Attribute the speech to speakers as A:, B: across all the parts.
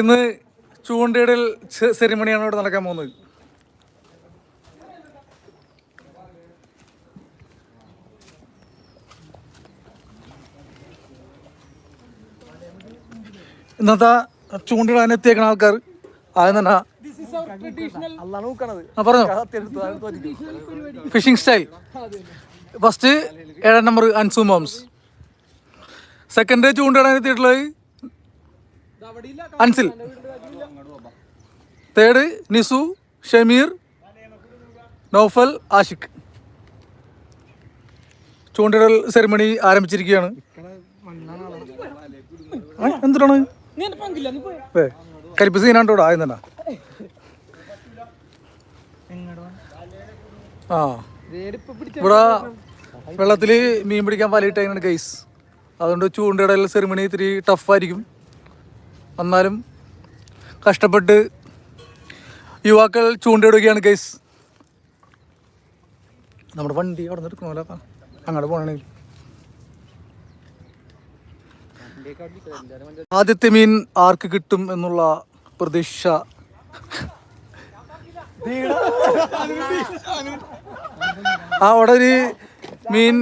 A: ഇന്ന് ചൂണ്ടയിടൽ സെറിമണിയാണ് ഇവിടെ നടക്കാൻ പോകുന്നത്. ഇന്നത്തെ ചൂണ്ടിടാൻ എത്തിയേക്കണ ആൾക്കാർ ആദ്യം തന്നെ ഫിഷിംഗ് സ്റ്റൈൽ ഫസ്റ്റ് ഏഴാം നമ്പർ അൻസു മോംസ്. സെക്കൻഡ് ചൂണ്ടിടാൻ എത്തിയിട്ടുള്ളത് അൻസിൽ. തേർഡ് നിസു ഷമീർ നൗഫൽ ആഷിഖ്. ചൂണ്ടിടൽ സെറിമണി ആരംഭിച്ചിരിക്കുകയാണ്. എന്തിനാണ് കരിപ്പ് സീനാണ്ടോടാ ആ. ഇവിടെ വെള്ളത്തിൽ മീൻ പിടിക്കാൻ പാലിട്ടാണ് ഗൈസ് അതുകൊണ്ട് ചൂണ്ടയിടൽ സെറിമണി ഇത്തിരി ടഫായിരിക്കും എന്നാലും കഷ്ടപ്പെട്ട് യുവാക്കൾ ചൂണ്ടയിടുകയാണ് കേസ് നമ്മുടെ വണ്ടി അവിടെ നിന്ന് എടുക്കണമല്ലോ. അങ്ങോട്ട് പോകണമെങ്കിൽ. ആദ്യത്തെ മീൻ ആർക്ക് കിട്ടും എന്നുള്ള പ്രതീക്ഷ. അവിടെ ഒരു മീൻ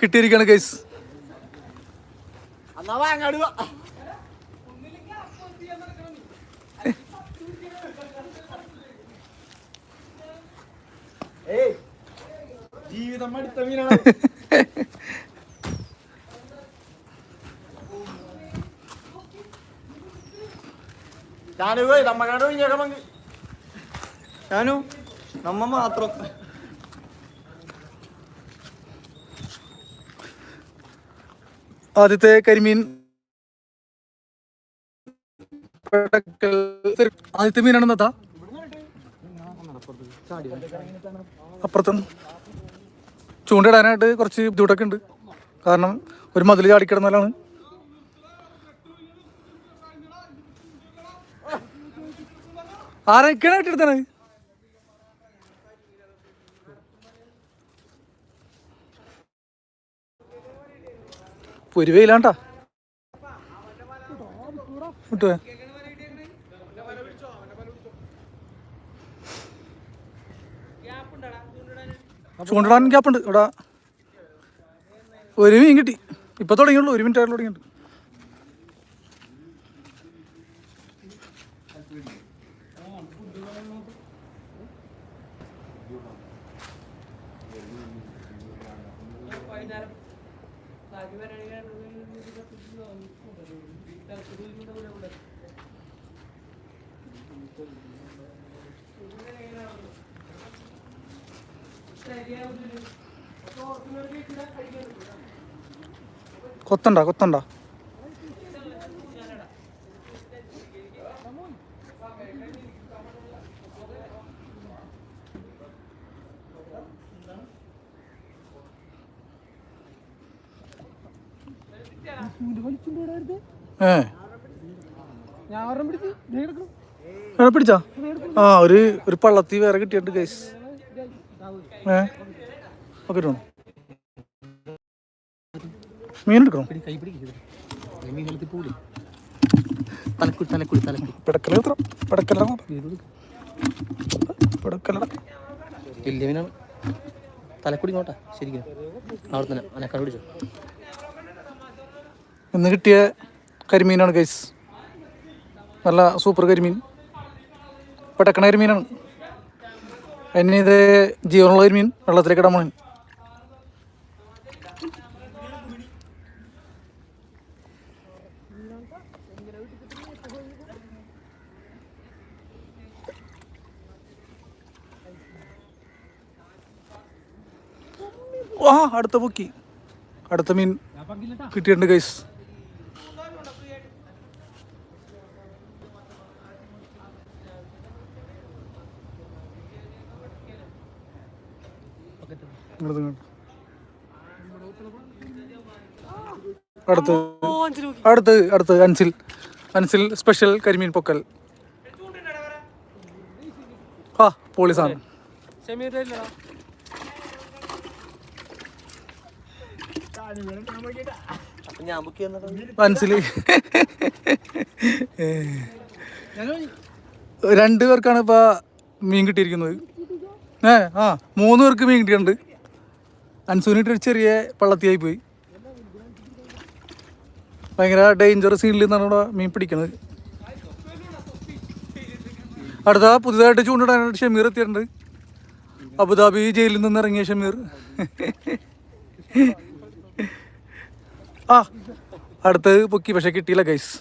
A: കിട്ടിയിരിക്കുകയാണ് ഗൈസ്
B: ജീവിതം അടുത്ത മീനാണ്. ഞാനു നമ്മ മാത്രം.
A: ആദ്യത്തെ കരിമീൻ ആദ്യത്തെ മീനാണ് ഇന്നത്താ അപ്പുറത്തും ചൂണ്ടിടാനായിട്ട് കുറച്ച് ബുദ്ധിമുട്ടൊക്കെ ഉണ്ട്. കാരണം ഒരു മതിൽ ചാടിക്കിടന്നാലാണ് ആരൊക്കെയാണ് ഇട്ടെടുത്താണ് ഒരു വിട്ടുവേ ചൂണ്ടിടാൻ ഗ്യാപ്പുണ്ട് ഇവിടെ ഒരു മീൻ കിട്ടി. ഇപ്പൊ തുടങ്ങിയുള്ളൂ ഒരു മിനിറ്റ് ആയിട്ടുള്ള തുടങ്ങിയിട്ട്. കൊത്തണ്ട കൊത്തണ്ട. ഏ. പിടിച്ചാ ആ ഒരു ഒരു പള്ളത്തി വേറെ കിട്ടിയിട്ടുണ്ട് ഗൈസ് ഏ? ഒക്കെ ഇട്ടോ മീൻ എടുക്കണോ
B: തലക്കുടി തലക്കുടി തലക്കുടി
A: പിടക്കല എത്ര? പിടക്കല പിടക്കലട
B: വലിയ മീനാണ് തലക്കുടി നോട്ടാ ശരിക്കും. അവിടെ തന്നെ അനക്കാട് പിടിച്ചോ.
A: ഇന്ന് കിട്ടിയ കരിമീനാണ് ഗൈസ് നല്ല സൂപ്പർ കരിമീൻ. പെടക്കണ കരിമീനാണ്. ഇത് ജീവനുള്ള മീൻ വെള്ളത്തിലേക്ക് ഇടാൻ ആ അടുത്ത പൊക്കി. അടുത്ത മീൻ കിട്ടിയിട്ടുണ്ട് ഗൈസ് അടുത്ത് അടുത്ത് അടുത്ത് അൻസിൽ. അൻസിൽ സ്പെഷ്യൽ കരിമീൻ പൊക്കൽ. ആ പോളിസാണ് സാധനം. രണ്ടുപേർക്കാണ് ഇപ്പൊ മീൻ കിട്ടിയിരിക്കുന്നത്. ഏ ആ മൂന്ന് പേർക്ക് മീൻ കിട്ടിയിട്ടുണ്ട്. അൻസൂനിട്ട് ഒരു ചെറിയ പള്ളത്തിയായി പോയി. ഭയങ്കര ഡേഞ്ചർ സീനിൽ നിന്നാണ് ഇവിടെ മീൻ പിടിക്കുന്നത് അടുത്ത പുതുതായിട്ട് ചൂണ്ടിടാനായിട്ട് ഷമീർ എത്തിയിട്ടുണ്ട്. അബുദാബി ജയിലിൽ നിന്ന് ഇറങ്ങിയ ഷമീർ. ആ അടുത്ത് പൊക്കി പക്ഷെ കിട്ടിയില്ല ഗൈസ്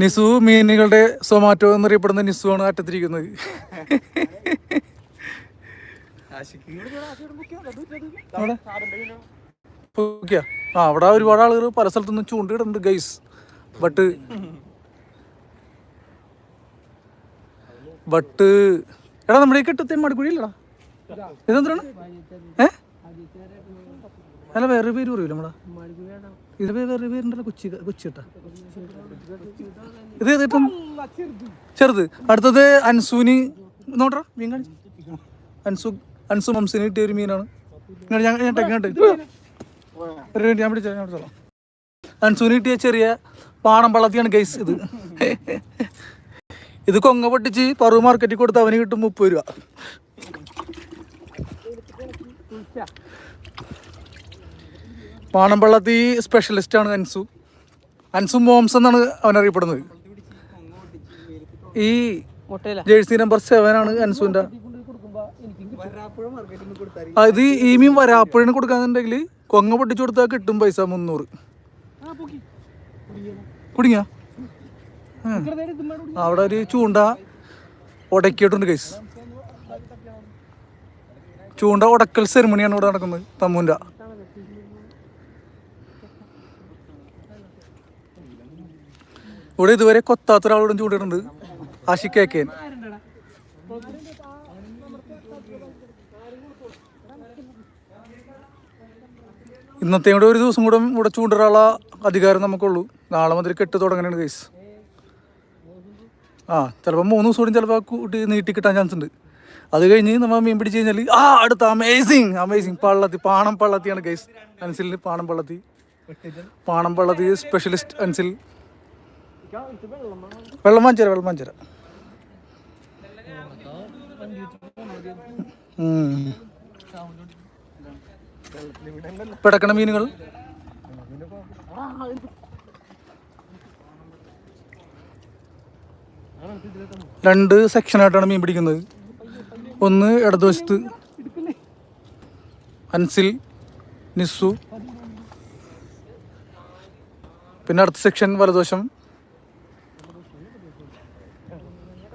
A: നിസു മീനുകളുടെ സൊമാറ്റോ എന്നറിയപ്പെടുന്ന നിസു ആണ് അറ്റത്തിരിക്കുന്നത്. ആ അവിടെ ഒരുപാട് ആളുകൾ പല സ്ഥലത്തുനിന്ന് ചൂണ്ടിടുന്നുണ്ട് ഗൈസ് ബട്ട് ബട്ട് എടാ നമ്മുടെ ഈ കെട്ടത്തെ മടിക്കുഴിയില്ലടാ ഇതെന്താണ് ഏ? അല്ല വേറെ പേര് പറയൂല നമ്മളാ? ഇത് വേ- വേറെ പേരുണ്ടല്ലോ കൊച്ചി കൊച്ചി കേട്ടാ. ഇത് ഏതായിട്ടും ചെറുത്. അടുത്തത് അൻസൂനി നോട്ടറ മീൻ കാണിച്ചു. അൻസു അൻസു മംസിന് കിട്ടിയ ഒരു മീനാണ്. ഇങ്ങോട്ട് ഞാൻ ഞാൻ ഇങ്ങോട്ട് ഒരു മിനിറ്റ് ഞാൻ പിടിച്ചോ ഞാൻ പിടിച്ചോളാം അൻസൂന് കിട്ടിയ ചെറിയ പാണം പള്ളത്തിയാണ് ഗൈസ് ഇത്. ഇത് കൊങ്ങ പൊട്ടിച്ച് പറവ് മാർക്കറ്റിൽ കൊടുത്ത് അവന് കിട്ടും മുപ്പത് രൂപ. പാണമ്പള്ളത്തി സ്പെഷ്യലിസ്റ്റ് ആണ് അൻസു. അൻസു മോംസ് എന്നാണ് അവൻ അറിയപ്പെടുന്നത് ഈ ജേഴ്സി നമ്പർ സെവൻ ആണ് അൻസുവിന്റെ. ഇത് ഈ മീൻ വരാപ്പുഴന് കൊടുക്കാന്നുണ്ടെങ്കിൽ കൊങ്ങ പൊട്ടിച്ചു കൊടുത്താൽ കിട്ടും പൈസ മുന്നൂറ്. കുടുങ്ങിയ അവിടെ ഒരു ചൂണ്ട ഉടക്കിയിട്ടുണ്ട് കൈസ് ചൂണ്ട ഉടക്കൽ സെറിമണിയാണ് ഇവിടെ നടക്കുന്നത് തമ്മൂന്റെ ഇവിടെ ഇതുവരെ കൊത്താത്ത ഒരാളോടും ചൂണ്ടിട്ടുണ്ട് ആഷിക്കേക്കേൻ ഇന്നത്തെ കൂടെ ഒരു ദിവസം കൂടെ ഇവിടെ ചൂണ്ടിടാനുള്ള അധികാരം നമുക്കുള്ളൂ. നാളെ മുതൽ കെട്ട് തുടങ്ങാനാണ് കേസ് ആ ചിലപ്പോൾ മൂന്ന് ദിവസം കൂടി ചിലപ്പോൾ കൂട്ടി നീട്ടി കിട്ടാൻ ചാൻസ് ഉണ്ട്. അത് കഴിഞ്ഞ് നമ്മൾ മീൻ പിടിച്ച് കഴിഞ്ഞാൽ ആ അടുത്ത അമേസിങ് അമേസിങ് പള്ളത്തി പാണം പള്ളത്തിയാണ് കേസ് അൻസിൽ പാണം പള്ളത്തി. പാണം പള്ളത്തി സ്പെഷ്യലിസ്റ്റ് അൻസിൽ. വെള്ളം വാങ്ങിച്ചരാം വെള്ളം വാങ്ങിച്ചരാം. ഉം. പിടക്കണ മീനുകൾ? രണ്ട് സെക്ഷനായിട്ടാണ് മീൻ പിടിക്കുന്നത്. ഒന്ന് ഇടതുവശത്ത് അൻസിൽ നിസ്സു. പിന്നെ അടുത്ത സെക്ഷൻ വലതുവശം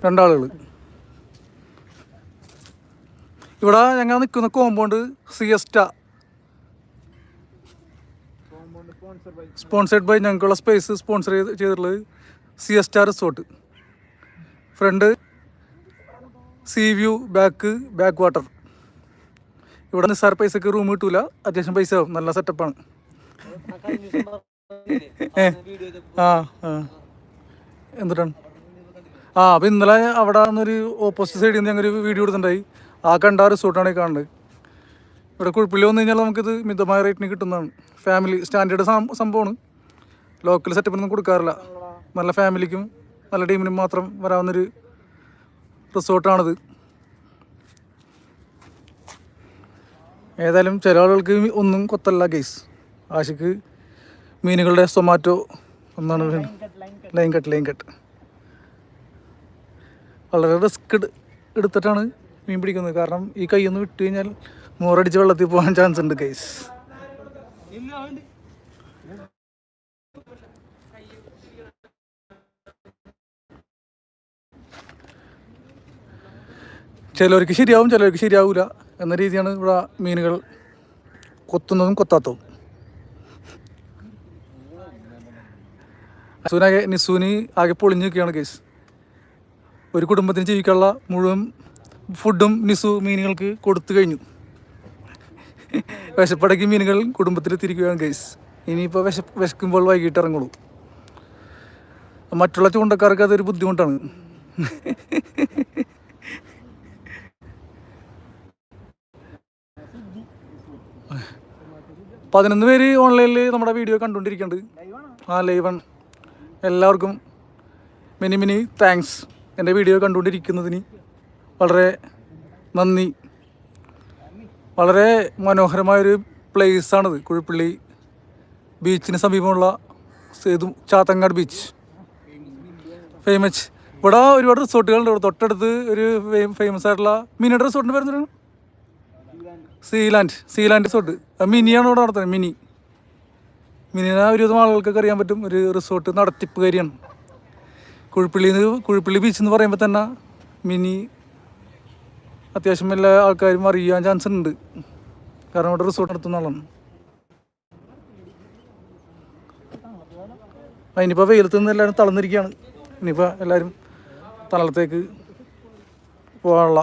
A: രണ്ടാളുകൾ. ഇവിടെ ഞങ്ങൾ നിൽക്കുന്ന കോമ്പൗണ്ട് സിയസ്റ്റ സ്പോൺസേഡ് ബൈ ഞങ്ങൾക്കുള്ള സ്പേസ് സ്പോൺസർ ചെയ്ത് ചെയ്തിട്ടുള്ളത് Siesta resort front sea view back backwater ഇവിടെ നിസ്സാര പൈസക്ക് റൂം കിട്ടൂല. അത്യാവശ്യം പൈസ ആവും. നല്ല സെറ്റപ്പാണ് ആ ആ. എന്തിട്ടാണ്? ആ അപ്പം ഇന്നലെ അവിടെ നിന്നൊരു ഓപ്പോസിറ്റ് സൈഡിൽ നിന്ന് ഞങ്ങൾ ഒരു വീഡിയോ എടുത്തിട്ടുണ്ടായി. ആ കണ്ട റിസോർട്ടാണ് ഈ കാണുന്നത്. ഇവിടെ കുഴപ്പമില്ല. വന്നു കഴിഞ്ഞാൽ നമുക്കിത് മിതമായ റേറ്റിന് കിട്ടുന്നതാണ്. ഫാമിലി സ്റ്റാൻഡേർഡ് സംഭവമാണ്. ലോക്കൽ സെറ്റപ്പിനൊന്നും കൊടുക്കാറില്ല. നല്ല ഫാമിലിക്കും നല്ല ടീമിനും മാത്രം വരാവുന്നൊരു റിസോർട്ടാണിത്. ഏതായാലും ചില ആളുകൾക്ക് ഒന്നും കൊത്തല്ല ഗെയ്സ് ആശയ്ക്ക് മീനുകളുടെ സൊമാറ്റോ ഒന്നാണ് ലൈൻ കട്ട് ലൈൻ കട്ട് വളരെ റിസ്ക് എടുത്തിട്ടാണ് മീൻ പിടിക്കുന്നത്. കാരണം ഈ കൈ ഒന്ന് വിട്ടു കഴിഞ്ഞാൽ മോറടിച്ച് വെള്ളത്തിൽ പോകാൻ ചാൻസ് ഉണ്ട് ഗൈസ് ചിലർക്ക് ശരിയാവും ചിലർക്ക് ശരിയാവില്ല എന്ന രീതിയാണ് ഇവിടെ മീനുകൾ കൊത്തുന്നതും കൊത്താത്തതും. നിസൂനാകെ നിസൂന് ആകെ പൊളിഞ്ഞു നിൽക്കുകയാണ് കേസ് ഒരു കുടുംബത്തിന് ജീവിക്കാനുള്ള മുഴുവൻ ഫുഡും നിസു മീനുകൾക്ക് കൊടുത്തു കഴിഞ്ഞു. വിശപ്പടക്കി മീനുകൾ കുടുംബത്തിൽ തിരിക്കുകയാണ് ഗൈസ്. ഇനിയിപ്പോൾ വിശ വിശക്കുമ്പോൾ വൈകിട്ട് ഇറങ്ങുള്ളൂ. മറ്റുള്ള ചൂണ്ടക്കാർക്ക് അതൊരു ബുദ്ധിമുട്ടാണ്. പതിനൊന്ന് പേര് ഓൺലൈനിൽ നമ്മുടെ വീഡിയോ കണ്ടുകൊണ്ടിരിക്കുന്നുണ്ട്. ആ ലൈവൺ എല്ലാവർക്കും മിനി മിനി താങ്ക്സ്. എന്റെ വീഡിയോ കണ്ടുകൊണ്ടിരിക്കുന്നതിന് വളരെ നന്ദി. വളരെ മനോഹരമായൊരു പ്ലേസാണിത് കുഴിപ്പള്ളി ബീച്ചിന് സമീപമുള്ള സേതു ചാത്തങ്ങാട് ബീച്ച് ഫേമസ് ഇവിടെ ഒരുപാട് റിസോർട്ടുകളുണ്ട്. ഇവിടെ തൊട്ടടുത്ത് ഒരു ഫേമസ് ആയിട്ടുള്ള മിനിയുടെ റിസോർട്ടിന്റെ പേര് സീലാൻഡ് സീലാൻഡ് റിസോർട്ട് മിനിയാണ് ഇവിടെ നടത്തുന്നത്. മിനി മിനിനെ ഒരുവിധം ആളുകൾക്കൊക്കെ അറിയാൻ പറ്റും. ഒരു റിസോർട്ട് നടത്തിപ്പുകാരിയാണ് കുഴിപ്പള്ളി കുഴിപ്പള്ളി ബീച്ച് എന്ന് പറയുമ്പോൾ തന്നെ മിനി അത്യാവശ്യം എല്ലാ ആൾക്കാരും അറിയാൻ ചാൻസ് ഉണ്ട്. കാരണം ഇവിടെ റിസോർട്ട് നടത്തുന്ന ആളാണ്. അതിനിപ്പോൾ വെയിലത്ത് നിന്ന് എല്ലാവരും തളർന്നിരിക്കുകയാണ്. ഇനിയിപ്പോൾ എല്ലാവരും തണലത്തേക്ക് പോകാനുള്ള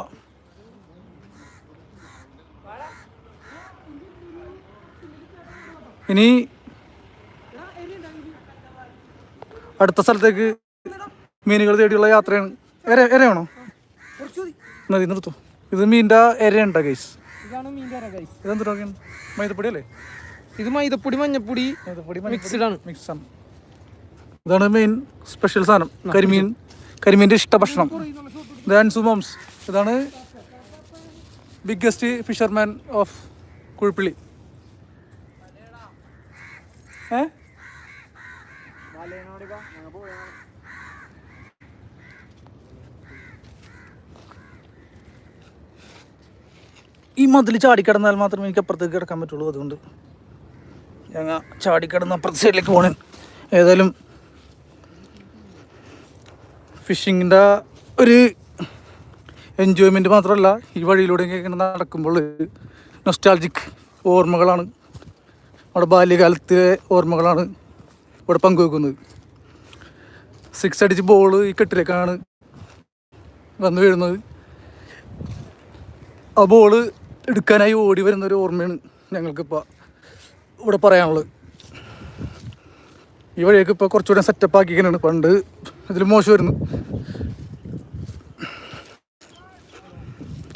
A: ഇനി അടുത്ത സ്ഥലത്തേക്ക് മീനുകൾ തേടിയുള്ള യാത്രയാണ്. എര എരയാണോ? നദി നിർത്തൂ. ഇത് മീന്റെ എരയുണ്ടോ ഗൈസ്
B: ഇതാണ് ഗൈസ്
A: ഇതെന്തൊക്കെയാണ് മൈദപ്പൊടി അല്ലേ?
B: ഇത് മൈദപ്പൊടി മഞ്ഞപ്പൊടി.
A: മൈദപ്പൊടി
B: മിക്സ്ഡ് ആണ്.
A: മിക്സ് ആണ്. ഇതാണ് മെയിൻ സ്പെഷ്യൽ സാധനം. കരിമീൻ. കരിമീന്റെ ഇഷ്ട ഭക്ഷണം അൻസു മോംസ് ഇതാണ് ബിഗ്ഗസ്റ്റ് ഫിഷർമാൻ ഓഫ് കുഴിപ്പിള്ളി ഏ? ഈ മതിൽ ചാടിക്കിടന്നാൽ മാത്രമേ എനിക്ക് അപ്പുറത്തേക്ക് കിടക്കാൻ പറ്റുള്ളൂ അതുകൊണ്ട് ഞങ്ങൾ ചാടിക്കിടന്ന് അപ്പുറത്തെ സൈഡിലേക്ക് പോണേ. ഏതായാലും ഫിഷിങ്ങിന്റെ ഒരു എൻജോയ്മെന്റ് മാത്രമല്ല ഈ വഴിയിലൂടെ ഇങ്ങനെ നടക്കുമ്പോൾ നൊസ്റ്റാൾജിക് ഓർമ്മകളാണ്. നമ്മുടെ ബാല്യകാലത്തെ ഓർമ്മകളാണ് ഇവിടെ പങ്കുവെക്കുന്നത്. സിക്സ് അടിച്ച് ബോൾ ഈ കെട്ടിലേക്കാണ് വന്നു വീഴുന്നത്. ആ ബോൾ എടുക്കാനായി ഓടി വരുന്ന ഒരു ഓർമ്മയാണ് ഞങ്ങൾക്കിപ്പോൾ ഇവിടെ പറയാനുള്ളത്. ഈ വഴിയൊക്കെ ഇപ്പോൾ കുറച്ചുകൂടെ സെറ്റപ്പ് ആക്കിക്കാനാണ് പണ്ട് ഇതിൽ വരുന്നു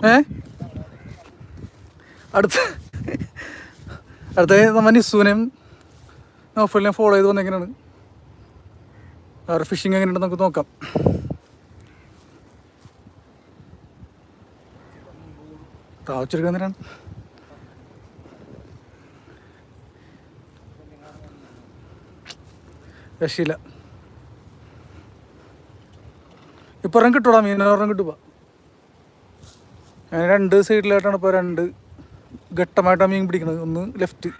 A: ഏ? അടുത്ത അടുത്ത നമ്മ നിസ്സുവിനെയും നോഫലിനെയും ഫോളോ ചെയ്ത് വന്നെങ്ങനെയാണ് അവരുടെ ഫിഷിങ് എങ്ങനെയുണ്ടെന്ന് നമുക്ക് നോക്കാം. താവച്ചെടുക്കുന്നതിനാണ് രക്ഷയില്ല. ഇപ്പൊ ഒരെണ്ണം കിട്ടൂടാ മീൻ ഒരെണ്ണം കിട്ടുക ഞാൻ രണ്ട് സൈഡിലായിട്ടാണ് ഇപ്പൊ രണ്ട് ഘട്ടമായിട്ടാണ് മീൻ പിടിക്കുന്നത് ഒന്ന് ലെഫ്റ്റ്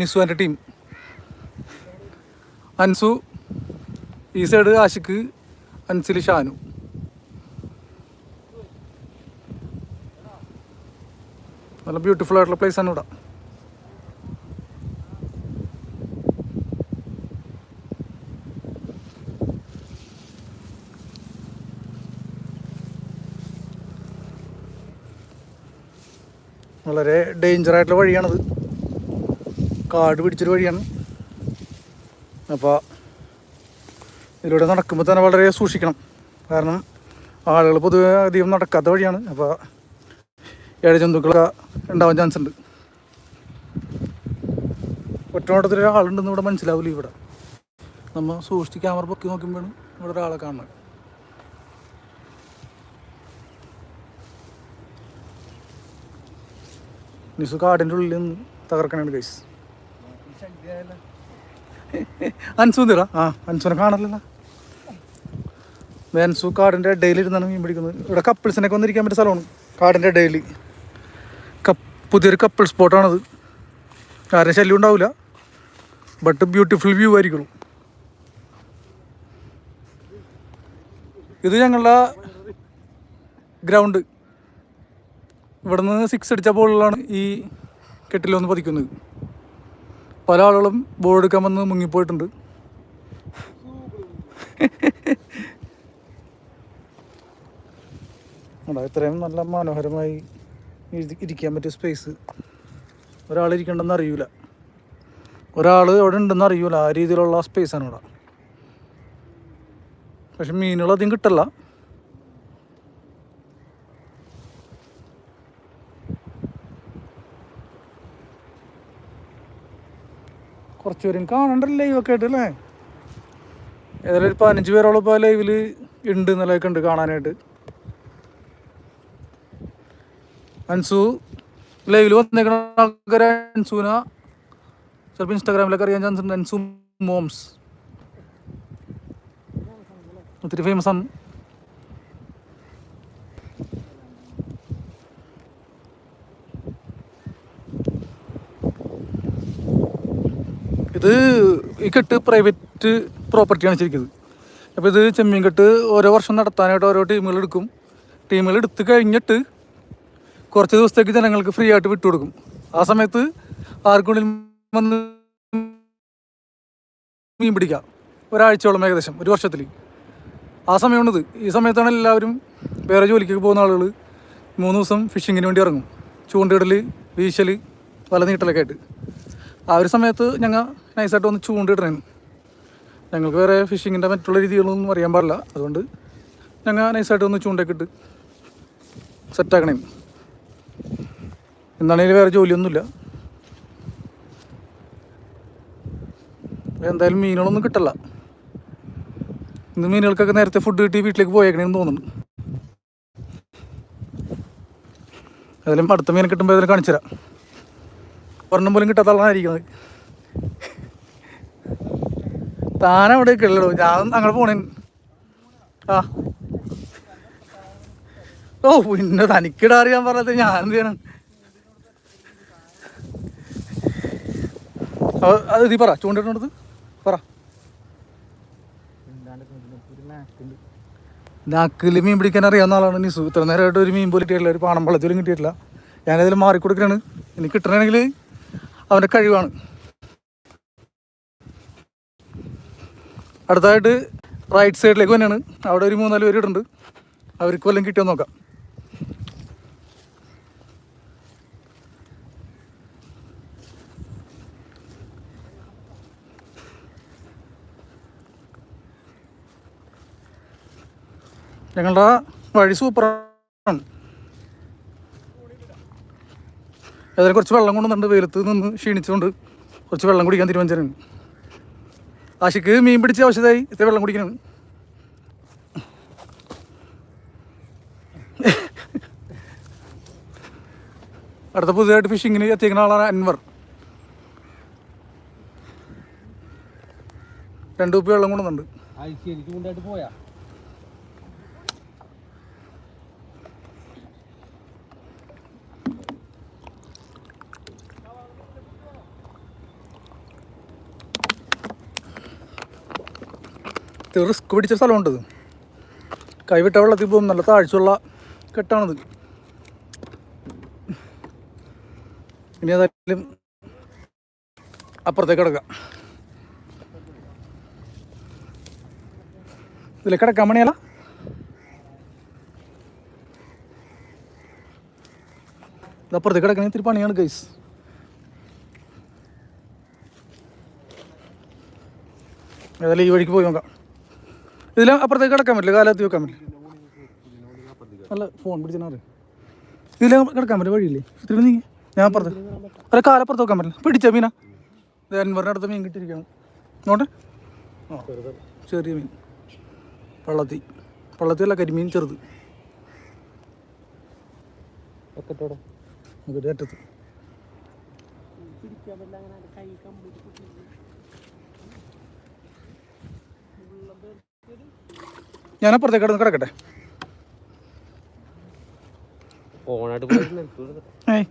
A: നിസുവിന്റെ ടീം അൻസു ഈ സൈഡ് ആശിക്ക് അൻസിൽ ഷാനു. നല്ല ബ്യൂട്ടിഫുൾ ആയിട്ടുള്ള പ്ലേസ് ആണ് ഇവിടെ. വളരെ ഡേഞ്ചർ ആയിട്ടുള്ള വഴിയാണത്. കാട് പിടിച്ചൊരു വഴിയാണ്. അപ്പോൾ ഇതിലൂടെ നടക്കുമ്പോൾ തന്നെ വളരെ സൂക്ഷിക്കണം. കാരണം ആളുകൾ പൊതുവെ അധികം നടക്കാത്ത വഴിയാണ്. അപ്പോൾ ഏഴജന്തുക്കളൊക്കെ ഉണ്ടാവാൻ ചാൻസ് ഉണ്ട്. ഒറ്റനോട്ടത്തിൽ ഒരാളുണ്ടെന്ന് ഇവിടെ മനസ്സിലാവില്ല ഇവിടെ. നമ്മൾ സൂക്ഷിച്ച് ക്യാമറ പൊക്കി നോക്കുമ്പോഴാണ് ഇവിടെ ഒരാളെ കാണുന്നത് നിസു കാടിന്റെ ഉള്ളിൽ നിന്ന് തകർക്കണുണ്ട് ഗൈസ് അൻസു തീറ ആ അൻസുനെ കാണലല്ലോ അൻസു കാടിന്റെ ഇടയിൽ ഇരുന്നാണ് മീൻ പിടിക്കുന്നത്. ഇവിടെ കപ്പിൾസിനൊക്കെ വന്നിരിക്കാൻ പറ്റിയ സ്ഥലമാണ്. കാടിന്റെ ഇടയിൽ. പുതിയൊരു കപ്പിൾ സ്പോട്ടാണത് ആരും ശല്യം ഉണ്ടാവില്ല ബട്ട് ബ്യൂട്ടിഫുൾ വ്യൂ ആയിരിക്കുള്ളൂ ഇത് ഞങ്ങളുടെ ഗ്രൗണ്ട് ഇവിടുന്ന് സിക്സ് അടിച്ച ബോളിലാണ് ഈ കെട്ടിൽ വന്ന് പതിക്കുന്നത്. പല ആളുകളും ബോൾ എടുക്കാൻ വന്ന് മുങ്ങിപ്പോയിട്ടുണ്ട്. ഇത്രയും നല്ല മനോഹരമായി ഇരിക്കാൻ പറ്റിയ സ്പേസ് ഒരാൾ ഇരിക്കണ്ടെന്ന് അറിയൂല. ഒരാൾ അവിടെ ഉണ്ടെന്ന് അറിയൂല. ആ രീതിയിലുള്ള സ്പേസാണ് ഇവിടെ. പക്ഷെ മീനുകൾ അധികം കിട്ടല്ല. കുറച്ച് പേരും കാണണ്ട ലൈവൊക്കെ ആയിട്ട് അല്ലേ? ഏതായാലും ഒരു പതിനഞ്ച് പേരോളം ഇപ്പോൾ ലൈവിൽ ഉണ്ട് എന്നുള്ളതൊക്കെ ഉണ്ട് കാണാനായിട്ട്. അൻസു ലൈവിൽ വന്നേക്കണ ആൾക്കാരെ അൻസുന ചിലപ്പോൾ ഇൻസ്റ്റാഗ്രാമിലൊക്കെ അറിയാൻ ചാൻസ് ഉണ്ട്. അൻസു മോംസ്. ഒത്തിരി ഫേമസ് ആണ്. ഇത് ഈ കെട്ട് പ്രൈവറ്റ് പ്രോപ്പർട്ടിയാണ് ശരിക്കും അപ്പോൾ ഇത് ചെമ്മീൻ കെട്ട് ഓരോ വർഷം നടത്താനായിട്ട് ഓരോ ടീമുകൾ എടുക്കും ടീമുകൾ എടുത്തു കഴിഞ്ഞിട്ട് കുറച്ച് ദിവസത്തേക്ക് ജനങ്ങൾക്ക് ഫ്രീ ആയിട്ട് വിട്ടുകൊടുക്കും ആ സമയത്ത് ആർക്കുള്ളിൽ വന്ന് മീൻ പിടിക്കാം. ഒരാഴ്ചയോളം ഏകദേശം ഒരു വർഷത്തിൽ ആ സമയമാണിത്. ഈ സമയത്താണ് എല്ലാവരും വേറെ ജോലിക്കൊക്കെ പോകുന്ന ആളുകൾ മൂന്ന് ദിവസം ഫിഷിങ്ങിന് വേണ്ടി ഇറങ്ങും. ചൂണ്ടിടൽ വീശൽ വല നീട്ടലൊക്കെ ആയിട്ട്. ആ ഒരു സമയത്ത് ഞങ്ങൾ നൈസായിട്ട് വന്ന് ചൂണ്ടിടണേന്ന് ഞങ്ങൾക്ക് വേറെ ഫിഷിങ്ങിന്റെ മറ്റുള്ള രീതികളൊന്നും അറിയാൻ പാടില്ല. അതുകൊണ്ട് ഞങ്ങൾ നൈസായിട്ട് ഒന്ന് ചൂണ്ടൊക്കെ ഇട്ട് സെറ്റാക്കണേ എന്നാണെങ്കിൽ വേറെ ജോലിയൊന്നുമില്ല. എന്തായാലും മീനുകളൊന്നും കിട്ടല്ല. ഇന്ന് മീനുകൾക്കൊക്കെ നേരത്തെ ഫുഡ് കിട്ടി വീട്ടിലേക്ക് പോയേക്കണേന്ന് തോന്നുന്നു. ഏതായാലും അടുത്ത മീൻ കിട്ടുമ്പോൾ ഏതായാലും കാണിച്ചു തരാം. ഒരെണ്ണം പോലും കിട്ടാത്ത ആളായിരിക്കുന്നത് താനവിടെ കിള്ളടോ ഞാൻ അങ്ങനെ പോണേ ആ. ഓ പിന്നെ തനിക്കിടാ അറിയാൻ പറഞ്ഞത് ഞാൻ എന്ത് ചെയ്യണം? അത് നീ പറ ചൂണ്ടിട്ടത് പറ. നാക്കിൽ മീൻ പിടിക്കാൻ അറിയാവുന്ന ആളാണ് നിസു ഇത്ര നേരമായിട്ട് ഒരു മീൻ പോലും കിട്ടിയിട്ടില്ല ഒരു പാണം വെള്ളത്തിലും കിട്ടിയിട്ടില്ല. ഞാനതിൽ മാറിക്കൊടുക്കുകയാണ് ഇനി കിട്ടണമെങ്കിൽ അവന്റെ കഴിവാണ്. അടുത്തായിട്ട് റൈറ്റ് സൈഡിലേക്ക് തന്നെയാണ് അവിടെ ഒരു മൂന്നാൽ പേര് ഇടുന്നുണ്ട്. അവർക്ക് വല്ലതും കിട്ടിയോ നോക്കാം. ഞങ്ങളുടെ വഴി സൂപ്പറാണ് ഏതായാലും കുറച്ച് വെള്ളം കൊണ്ടുവന്നുണ്ട് വെയിലത്ത് നിന്ന് ക്ഷീണിച്ചുകൊണ്ട് കുറച്ച് വെള്ളം കുടിക്കാൻ തീരുമാനിച്ചാണ് ആശിക്ക് മീൻ പിടിച്ച ആവശ്യമായി ഇത്ര വെള്ളം കുടിക്കണം. അടുത്ത പുതിയതായിട്ട് ഫിഷിങ്ങിന് എത്തിക്കുന്ന ആളാണ് അൻവർ. രണ്ടു കുപ്പി വെള്ളം കൊണ്ടുവന്നുണ്ട്
B: പോയാ?
A: ഇത് റിസ്ക് പിടിച്ച സ്ഥലമുണ്ട് ഇത്. കൈവിട്ട വെള്ളത്തിൽ പോകും നല്ല താഴ്ചയുള്ള കെട്ടാണത്. ഇനി ഏതായാലും അപ്പുറത്തേക്ക് കിടക്കാം. ഇതിൽ കിടക്കാൻ മണിയല്ല ഇതപ്പുറത്തേക്ക് കിടക്കണേ ഇത്തിരി പണിയാണ് ഗൈസ് ഏതായാലും ഈ വഴിക്ക് പോയി നോക്കാം. ഇതിൽ അപ്പുറത്തേക്ക് കിടക്കാൻ പറ്റില്ല? കാലത്ത് വെക്കാൻ പറ്റില്ല? അല്ല ഫോൺ പിടിച്ചാൽ ഇതിൽ കിടക്കാൻ പറ്റില്ല വഴിയില്ലേ? ഇത്തിരി നീ ഞാൻ അപ്പുറത്ത്. അല്ല കാലപ്പുറത്ത് വെക്കാൻ പറ്റില്ല. പിടിച്ച മീന? അൻവറിന്റെ അടുത്ത് മീൻ കിട്ടിയിരിക്കണം നോട്ടെ ആ ചെറിയ മീൻ. പള്ളത്തി. പള്ളത്തിയല്ല കരിമീൻ ചെറുത്.
B: ഒക്കത്തോടെ
A: അതിന്റെ അറ്റത്ത്. ഞാൻ അപ്പുറത്തേക്ക് കിടന്ന് കിടക്കട്ടെ. ഏയ്.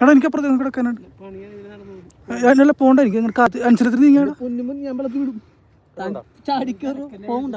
A: എടാ എനിക്ക് അപ്പുറത്തേക്ക് കിടക്കാനുണ്ട്. അതിനല്ല പോണ്ട എനിക്ക് അങ്ങനെ കാത്ത് അനുസരിച്ച് നീങ്ങാടാ
B: ഞാൻ വിടും. ചാടിക്കറോ പോകണ്ട